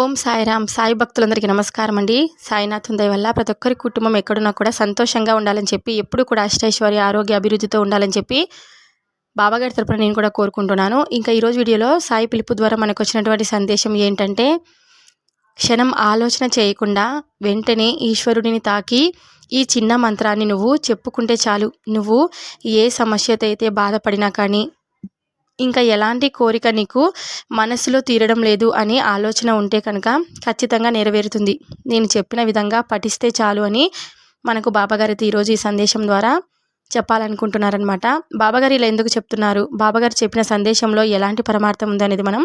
ఓం సాయిరామ్ సాయి భక్తులందరికీ నమస్కారం అండి. సాయినాథం దయ వల్ల ప్రతి ఒక్కరి కుటుంబం ఎక్కడున్నా కూడా సంతోషంగా ఉండాలని చెప్పి ఎప్పుడు కూడా అష్టైశ్వర్య ఆరోగ్య అభివృద్ధితో ఉండాలని చెప్పి బాబాగారి తరపున నేను కూడా కోరుకుంటున్నాను. ఇంకా ఈరోజు వీడియోలో సాయి పిలుపు ద్వారా మనకు వచ్చినటువంటి సందేశం ఏంటంటే క్షణం ఆలోచన చేయకుండా వెంటనే ఈశ్వరుడిని తాకి ఈ చిన్న మంత్రాన్ని నువ్వు చెప్పుకుంటే చాలు. నువ్వు ఏ సమస్యతో అయితే బాధపడినా కానీ ఇంకా ఎలాంటి కోరిక నీకు మనసులో తీరడం లేదు అని ఆలోచన ఉంటే కనుక ఖచ్చితంగా నెరవేరుతుంది. నేను చెప్పిన విధంగా పఠిస్తే చాలు అని మనకు బాబాగారితో ఈరోజు ఈ సందేశం ద్వారా చెప్పాలనుకుంటున్నారనమాట బాబాగారు ఇలా ఎందుకు చెప్తున్నారు? బాబాగారు చెప్పిన సందేశంలో ఎలాంటి పరమార్థం ఉందనేది మనం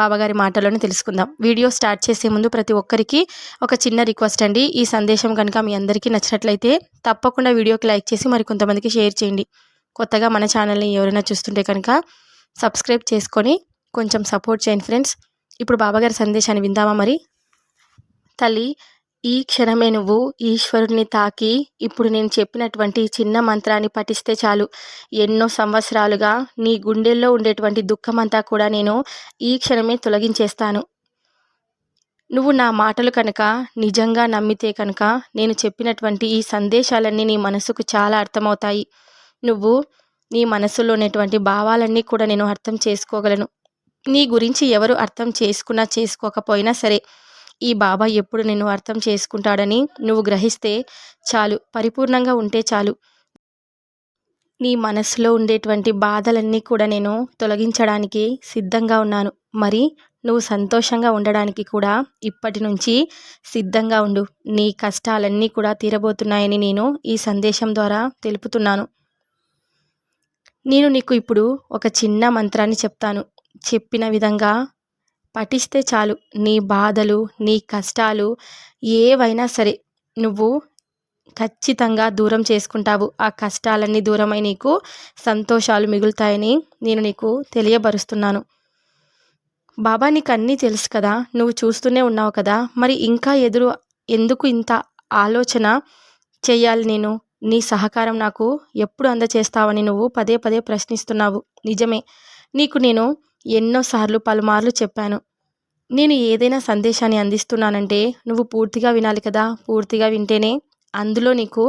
బాబాగారి మాటల్లోనే తెలుసుకుందాం. వీడియో స్టార్ట్ చేసే ముందు ప్రతి ఒక్కరికి ఒక చిన్న రిక్వెస్ట్ అండి. ఈ సందేశం కనుక మీ అందరికీ నచ్చినట్లయితే తప్పకుండా వీడియోకి లైక్ చేసి మరి కొంతమందికి షేర్ చేయండి. కొత్తగా మన ఛానల్ని ఎవరైనా చూస్తుంటే కనుక సబ్స్క్రైబ్ చేసుకొని కొంచెం సపోర్ట్ చేయండి ఫ్రెండ్స్. ఇప్పుడు బాబాగారి సందేశాన్ని విందామా మరి? తల్లి ఈ క్షణమే నువ్వు ఈశ్వరుడిని తాకి ఇప్పుడు నేను చెప్పినటువంటి చిన్న మంత్రాన్ని పఠిస్తే చాలు. ఎన్నో సంవత్సరాలుగా నీ గుండెల్లో ఉండేటువంటి దుఃఖమంతా కూడా నేను ఈ క్షణమే తొలగించేస్తాను. నువ్వు నా మాటలు కనుక నిజంగా నమ్మితే కనుక నేను చెప్పినటువంటి ఈ సందేశాలన్నీ నీ మనసుకు చాలా అర్థమవుతాయి. నువ్వు నీ మనసులో ఉన్నటువంటి భావాలన్నీ కూడా నేను అర్థం చేసుకోగలను. నీ గురించి ఎవరు అర్థం చేసుకున్నా చేసుకోకపోయినా సరే ఈ బాబా ఎప్పుడు నిన్ను అర్థం చేసుకుంటాడని నువ్వు గ్రహిస్తే చాలు పరిపూర్ణంగా ఉంటే చాలు. నీ మనసులో ఉండేటువంటి బాధలన్నీ కూడా నేను తొలగించడానికి సిద్ధంగా ఉన్నాను. మరి నువ్వు సంతోషంగా ఉండడానికి కూడా ఇప్పటి నుంచి సిద్ధంగా ఉండు. నీ కష్టాలన్నీ కూడా తీరబోతున్నాయని నేను ఈ సందేశం ద్వారా తెలుపుతున్నాను. నేను నీకు ఇప్పుడు ఒక చిన్న మంత్రాన్ని చెప్తాను. చెప్పిన విధంగా పఠిస్తే చాలు. నీ బాధలు నీ కష్టాలు ఏవైనా సరే నువ్వు ఖచ్చితంగా దూరం చేసుకుంటావు. ఆ కష్టాలన్నీ దూరమై నీకు సంతోషాలు మిగులుతాయని నేను నీకు తెలియబరుస్తున్నాను. బాబా నీకు అన్నీ తెలుసు కదా. నువ్వు చూస్తూనే ఉన్నావు కదా. మరి ఇంకా ఎదురు ఎందుకు ఇంత ఆలోచన చేయాలి నేను? నీ సహకారం నాకు ఎప్పుడు అందచేస్తావని నువ్వు పదే పదే ప్రశ్నిస్తున్నావు. నిజమే. నీకు నేను ఎన్నోసార్లు పలుమార్లు చెప్పాను. నేను ఏదైనా సందేశాన్ని అందిస్తున్నానంటే నువ్వు పూర్తిగా వినాలి కదా. పూర్తిగా వింటేనే అందులో నీకు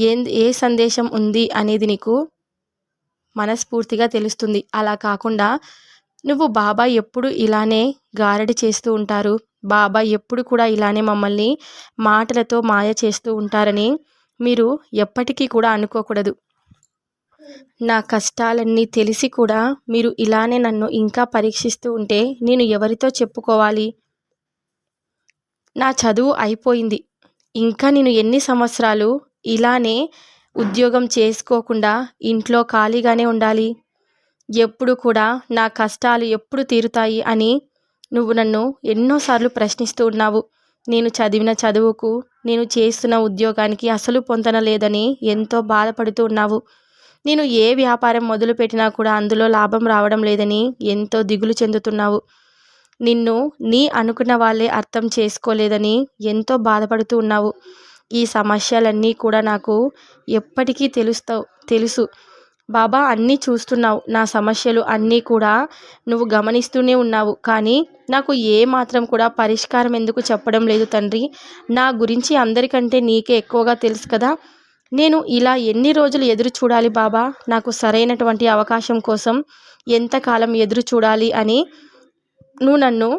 ఏ ఏ సందేశం ఉంది అనేది నీకు మనస్ఫూర్తిగా తెలుస్తుంది. అలా కాకుండా నువ్వు బాబా ఎప్పుడు ఇలానే గారడి చేస్తూ ఉంటారు. బాబా ఎప్పుడు కూడా ఇలానే మమ్మల్ని మాటలతో మాయ చేస్తూ ఉంటారని మీరు ఎప్పటికీ కూడా అనుకోకూడదు. నా కష్టాలన్నీ తెలిసి కూడా మీరు ఇలానే నన్ను ఇంకా పరీక్షిస్తూ ఉంటే నేను ఎవరితో చెప్పుకోవాలి? నా చదువు అయిపోయింది. ఇంకా నేను ఎన్ని సంవత్సరాలు ఇలానే ఉద్యోగం చేసుకోకుండా ఇంట్లో ఖాళీగానే ఉండాలి? ఎప్పుడు కూడా నా కష్టాలు ఎప్పుడు తీరుతాయి అని నువ్వు నన్ను ఎన్నోసార్లు ప్రశ్నిస్తూ ఉన్నావు. నేను చదివిన చదువుకు నేను చేస్తున్న ఉద్యోగానికి అసలు పొందన లేదని ఎంతో బాధపడుతూ ఉన్నావు. నేను ఏ వ్యాపారం మొదలుపెట్టినా కూడా అందులో లాభం రావడం లేదని ఎంతో దిగులు చెందుతున్నావు. నిన్ను నీ అనుకున్న వాళ్ళే అర్థం చేసుకోలేదని ఎంతో బాధపడుతూ ఉన్నావు. ఈ సమస్యలన్నీ కూడా నాకు ఎప్పటికీ తెలుస్తావు తెలుసు. బాబా అన్నీ చూస్తున్నావు. నా సమస్యలు అన్నీ కూడా నువ్వు గమనిస్తూనే ఉన్నావు. కానీ నాకు ఏ మాత్రం కూడా పరిష్కారం ఎందుకు చెప్పడం లేదు తండ్రి. నా గురించి అందరికంటే నీకే ఎక్కువగా తెలుసు కదా. నేను ఇలా ఎన్ని రోజులు ఎదురు చూడాలి బాబా? నాకు సరైనటువంటి అవకాశం కోసం ఎంతకాలం ఎదురు చూడాలి అని నువ్వు నన్ను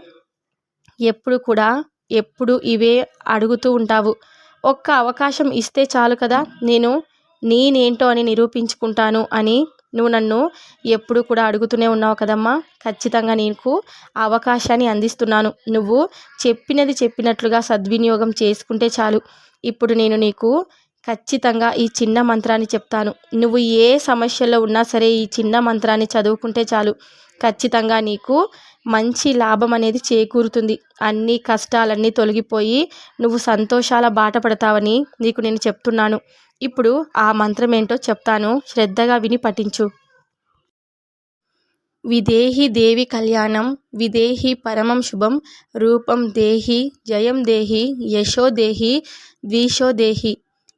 ఎప్పుడు కూడా ఎప్పుడు ఇవే అడుగుతూ ఉంటావు. ఒక్క అవకాశం ఇస్తే చాలు కదా. నేను నేనేంటో అని నిరూపించుకుంటాను అని నువ్వు నన్ను ఎప్పుడు కూడా అడుగుతూనే ఉన్నావు కదమ్మా. ఖచ్చితంగా నీకు అవకాశాన్ని అందిస్తున్నాను. నువ్వు చెప్పినది చెప్పినట్లుగా సద్వినియోగం చేసుకుంటే చాలు. ఇప్పుడు నేను నీకు ఖచ్చితంగా ఈ చిన్న మంత్రాన్ని చెప్తాను. నువ్వు ఏ సమస్యలో ఉన్నా సరే ఈ చిన్న మంత్రాన్ని చదువుకుంటే చాలు. ఖచ్చితంగా నీకు మంచి లాభం అనేది చేకూరుతుంది. అన్ని కష్టాలన్నీ తొలగిపోయి నువ్వు సంతోషాల బాట పడతావని నీకు నేను చెప్తున్నాను. ఇప్పుడు ఆ మంత్రం ఏంటో చెప్తాను. శ్రద్ధగా విని పఠించు. విదేహి దేవి కళ్యాణం విదేహి పరమం శుభం రూపం దేహి జయం దేహి యశో దేహి ద్విషో దేహి.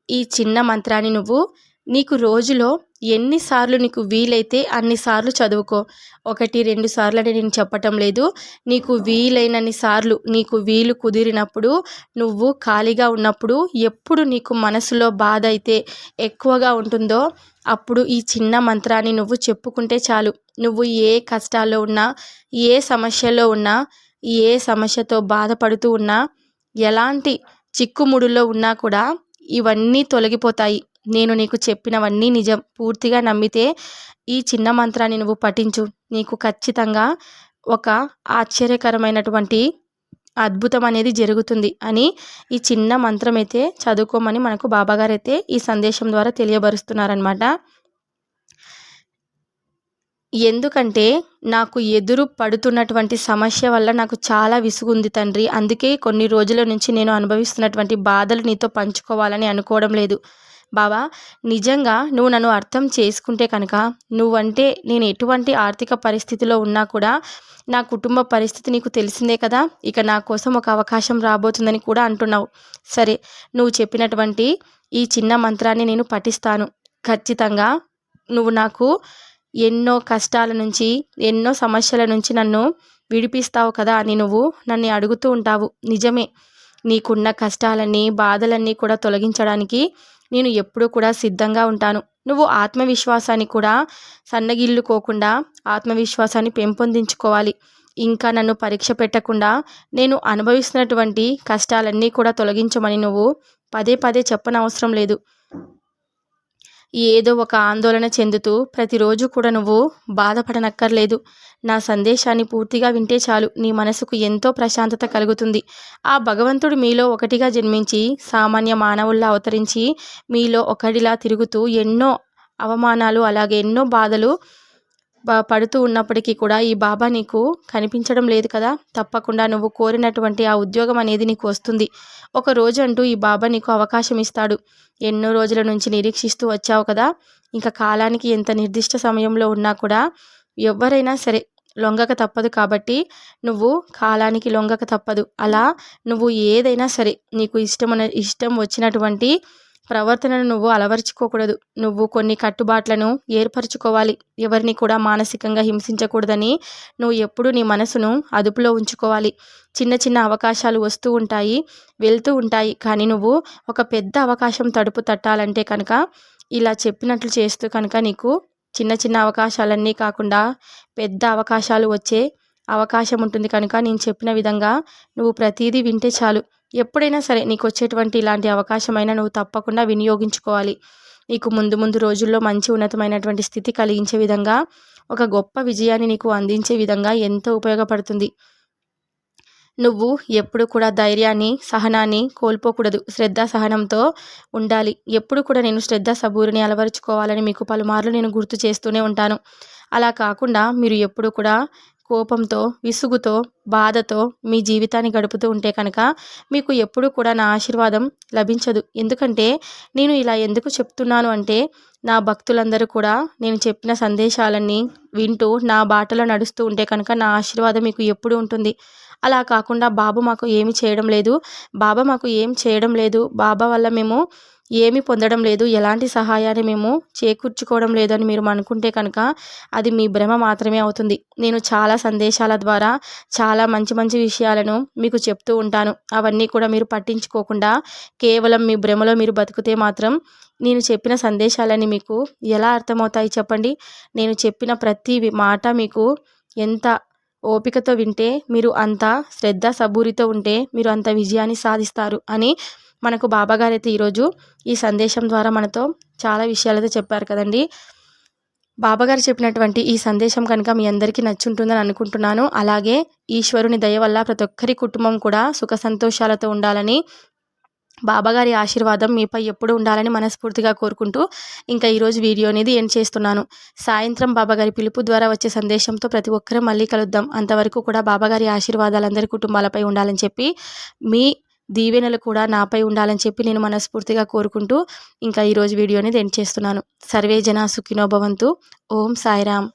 ఈ చిన్న మంత్రాన్ని నువ్వు నీకు రోజులో ఎన్నిసార్లు నీకు వీలైతే అన్నిసార్లు చదువుకో. ఒకటి రెండు సార్లు అని నేను చెప్పటం లేదు. నీకు వీలైనన్ని సార్లు నీకు వీలు కుదిరినప్పుడు నువ్వు ఖాళీగా ఉన్నప్పుడు ఎప్పుడు నీకు మనసులో బాధ అయితే ఎక్కువగా ఉంటుందో అప్పుడు ఈ చిన్న మంత్రాన్ని నువ్వు చెప్పుకుంటే చాలు. నువ్వు ఏ కష్టాల్లో ఉన్నా ఏ సమస్యలో ఉన్నా ఏ సమస్యతో బాధపడుతూ ఉన్నా ఎలాంటి చిక్కుముడుల్లో ఉన్నా కూడా ఇవన్నీ తొలగిపోతాయి. నేను నీకు చెప్పినవన్నీ నిజం. పూర్తిగా నమ్మితే ఈ చిన్న మంత్రాన్ని నువ్వు పఠించు. నీకు ఖచ్చితంగా ఒక ఆశ్చర్యకరమైనటువంటి అద్భుతం అనేది జరుగుతుంది అని ఈ చిన్న మంత్రం అయితే చదువుకోమని మనకు బాబాగారు అయితే ఈ సందేశం ద్వారా తెలియబరుస్తున్నారనమాట ఎందుకంటే నాకు ఎదురు పడుతున్నటువంటి సమస్య వల్ల నాకు చాలా విసుగుంది తండ్రి. అందుకే కొన్ని రోజుల నుంచి నేను అనుభవిస్తున్నటువంటి బాధలు నీతో పంచుకోవాలని అనుకోవడం లేదు. బావా నిజంగా నువ్వు నన్ను అర్థం చేసుకుంటే కనుక నువ్వంటే నేను ఎటువంటి ఆర్థిక పరిస్థితిలో ఉన్నా కూడా నా కుటుంబ పరిస్థితి నీకు తెలిసిందే కదా. ఇక నా కోసం ఒక అవకాశం రాబోతుందని కూడా అంటున్నావు. సరే నువ్వు చెప్పినటువంటి ఈ చిన్న మంత్రాన్ని నేను పఠిస్తాను. ఖచ్చితంగా నువ్వు నాకు ఎన్నో కష్టాల నుంచి ఎన్నో సమస్యల నుంచి నన్ను విడిపిస్తావు కదా అని నువ్వు నన్ను అడుగుతూ ఉంటావు. నిజమే. నీకున్న కష్టాలన్నీ బాధలన్నీ కూడా తొలగించడానికి నేను ఎప్పుడూ కూడా సిద్ధంగా ఉంటాను. నువ్వు ఆత్మవిశ్వాసాన్ని కూడా సన్నగిల్లుకోకుండా ఆత్మవిశ్వాసాన్ని పెంపొందించుకోవాలి. ఇంకా నన్ను పరీక్ష పెట్టకుండా నేను అనుభవిస్తున్నటువంటి కష్టాలన్నీ కూడా తొలగించమని నువ్వు పదే పదే చెప్పనవసరం లేదు. ఏదో ఒక ఆందోళన చెందుతూ ప్రతిరోజు కూడా నువ్వు బాధపడనక్కర్లేదు. నా సందేశాన్ని పూర్తిగా వింటే చాలు. నీ మనసుకు ఎంతో ప్రశాంతత కలుగుతుంది. ఆ భగవంతుడు మీలో ఒకటిగా జన్మించి సామాన్య మానవుల్లా అవతరించి మీలో ఒకటిలా తిరుగుతూ ఎన్నో అవమానాలు అలాగే ఎన్నో బాధలు పడుతూ ఉన్నప్పటికీ కూడా ఈ బాబా నీకు కనిపించడం లేదు కదా. తప్పకుండా నువ్వు కోరినటువంటి ఆ ఉద్యోగం అనేది నీకు వస్తుంది. ఒక రోజు అంటూ ఈ బాబా నీకు అవకాశం ఇస్తాడు. ఎన్నో రోజుల నుంచి నిరీక్షిస్తూ వచ్చావు కదా. ఇంకా కాలానికి ఎంత నిర్దిష్ట సమయంలో ఉన్నా కూడా ఎవరైనా సరే లొంగక తప్పదు కాబట్టి నువ్వు కాలానికి లొంగక తప్పదు. అలా నువ్వు ఏదైనా సరే నీకు ఇష్టమైన ఇష్టం వచ్చినటువంటి ప్రవర్తనను నువ్వు అలవర్చుకోకూడదు. నువ్వు కొన్ని కట్టుబాట్లను ఏర్పరచుకోవాలి. ఎవరిని కూడా మానసికంగా హింసించకూడదని నువ్వు ఎప్పుడూ నీ మనసును అదుపులో ఉంచుకోవాలి. చిన్న చిన్న అవకాశాలు వస్తూ ఉంటాయి వెళ్తూ ఉంటాయి. కానీ నువ్వు ఒక పెద్ద అవకాశం తడుపు తట్టాలంటే కనుక ఇలా చెప్పినట్లు చేస్తూ కనుక నీకు చిన్న చిన్న అవకాశాలన్నీ కాకుండా పెద్ద అవకాశాలు వచ్చే అవకాశం ఉంటుంది. కనుక నేను చెప్పిన విధంగా నువ్వు ప్రతిదీ వింటే చాలు. ఎప్పుడైనా సరే నీకు వచ్చేటువంటి ఇలాంటి అవకాశమైనా నువ్వు తప్పకుండా వినియోగించుకోవాలి. నీకు ముందు ముందు రోజుల్లో మంచి ఉన్నతమైనటువంటి స్థితి కలిగించే విధంగా ఒక గొప్ప విజయాన్ని నీకు అందించే విధంగా ఎంతో ఉపయోగపడుతుంది. నువ్వు ఎప్పుడు కూడా ధైర్యాన్ని సహనాన్ని కోల్పోకూడదు. శ్రద్ధ సహనంతో ఉండాలి. ఎప్పుడు కూడా నేను శ్రద్ధ సబూరిని అలవరుచుకోవాలని మీకు పలుమార్లు నేను గుర్తు చేస్తూనే ఉంటాను. అలా కాకుండా మీరు ఎప్పుడు కూడా కోపంతో విసుగుతో బాధతో మీ జీవితాన్ని గడుపుతూ ఉంటే కనుక మీకు ఎప్పుడూ కూడా నా ఆశీర్వాదం లభించదు. ఎందుకంటే నేను ఇలా ఎందుకు చెప్తున్నాను అంటే నా భక్తులందరూ కూడా నేను చెప్పిన సందేశాలన్నీ వింటూ నా బాటలో నడుస్తూ ఉంటే కనుక నా ఆశీర్వాదం మీకు ఎప్పుడు ఉంటుంది. అలా కాకుండా బాబు మాకు ఏమి చేయడం లేదు. బాబా మాకు ఏం చేయడం లేదు. బాబా వల్ల మేము ఏమి పొందడం లేదు. ఎలాంటి సహాయాన్ని మేము చేకూర్చుకోవడం లేదని మీరు అనుకుంటే కనుక అది మీ భ్రమ మాత్రమే అవుతుంది. నేను చాలా సందేశాల ద్వారా చాలా మంచి మంచి విషయాలను మీకు చెప్తూ ఉంటాను. అవన్నీ కూడా మీరు పట్టించుకోకుండా కేవలం మీ భ్రమలో మీరు బతికితే మాత్రం నేను చెప్పిన సందేశాలన్నీ మీకు ఎలా అర్థమవుతాయి చెప్పండి. నేను చెప్పిన ప్రతి మాట మీకు ఎంత ఓపికతో వింటే మీరు అంత శ్రద్ధ సబూరితో ఉంటే మీరు అంత విజయాన్ని సాధిస్తారు అని మనకు బాబాగారు అయితే ఈరోజు ఈ సందేశం ద్వారా మనతో చాలా విషయాలైతే చెప్పారు కదండి. బాబాగారు చెప్పినటువంటి ఈ సందేశం కనుక మీ అందరికీ నచ్చుంటుందని అనుకుంటున్నాను. అలాగే ఈశ్వరుని దయ వల్ల ప్రతి ఒక్కరి కుటుంబం కూడా సుఖ సంతోషాలతో ఉండాలని బాబాగారి ఆశీర్వాదం మీపై ఎప్పుడు ఉండాలని మనస్ఫూర్తిగా కోరుకుంటూ ఇంకా ఈరోజు వీడియో అనేది ఎండ్ చేస్తున్నాను. సాయంత్రం బాబాగారి పిలుపు ద్వారా వచ్చే సందేశంతో ప్రతి ఒక్కరూ మళ్ళీ కలుద్దాం. అంతవరకు కూడా బాబాగారి ఆశీర్వాదాలు అందరి కుటుంబాలపై ఉండాలని చెప్పి మీ దీవెనలు కూడా నాపై ఉండాలని చెప్పి నేను మనస్ఫూర్తిగా కోరుకుంటూ ఇంకా ఈరోజు వీడియోని ఎండ్ చేస్తున్నాను. సర్వే జన సుఖినోభవంతు ఓం సాయిరామ్.